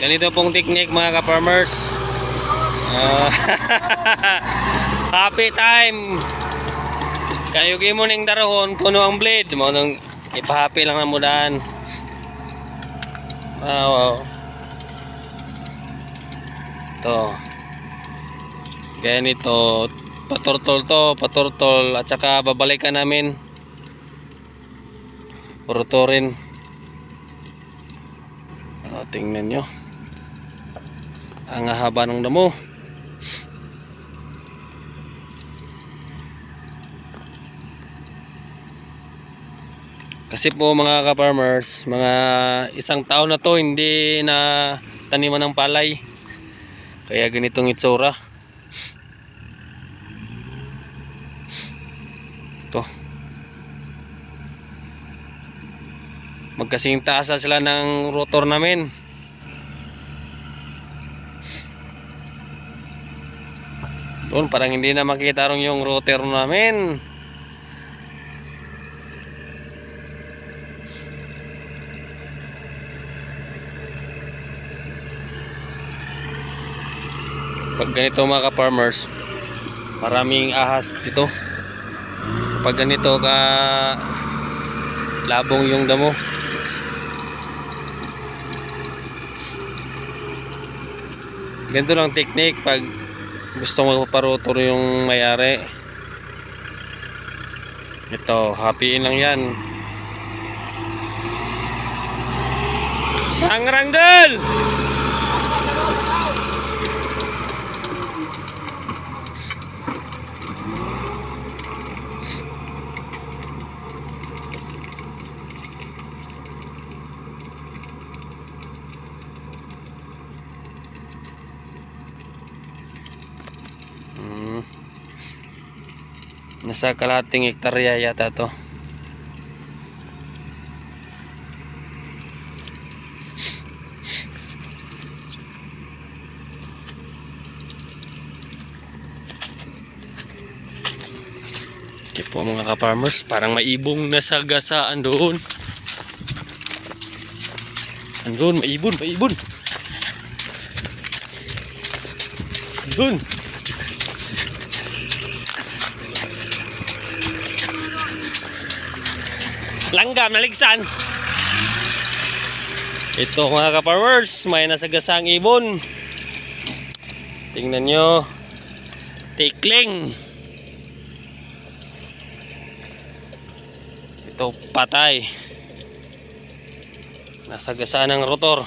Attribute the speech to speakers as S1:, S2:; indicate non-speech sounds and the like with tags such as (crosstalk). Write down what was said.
S1: Ganito pong technique mga ka-farmers. Ah, (laughs) happy time. Kayo mo ning darahon, puno ang blade. Mo nang ipahappy lang na mo daan. Ah, wow. To. Ganito. Paturtol to, paturtol. At saka babalikan namin. Puruturin. Oh, tingnan nyo. Ang haba ng damo. Kasi po mga ka-farmers, mga isang taon na to hindi na taniman ng palay. Kaya ganitong itsura. To. Magkasing taas na sila ng rotor namin. Doon parang hindi na makita rin yung rotor namin. Pag ganito mga ka-farmers, maraming ahas dito. Pag ganito ka labong yung damo. Ganito lang technique pag gusto mo parutor yung mayari. Ito, happyin lang yan. Ang rangdal! Nasa kalating hektarya yata to. Okay po mga ka-farmers, parang may ibong nasa gasaan doon. Andun, may ibon, may ibon. Andun. Langgam, naligsan. Ito mga ka-farmers, may nasagasang ibon. Tingnan nyo. Tikling. Ito patay. Nasagasaan ng rotor.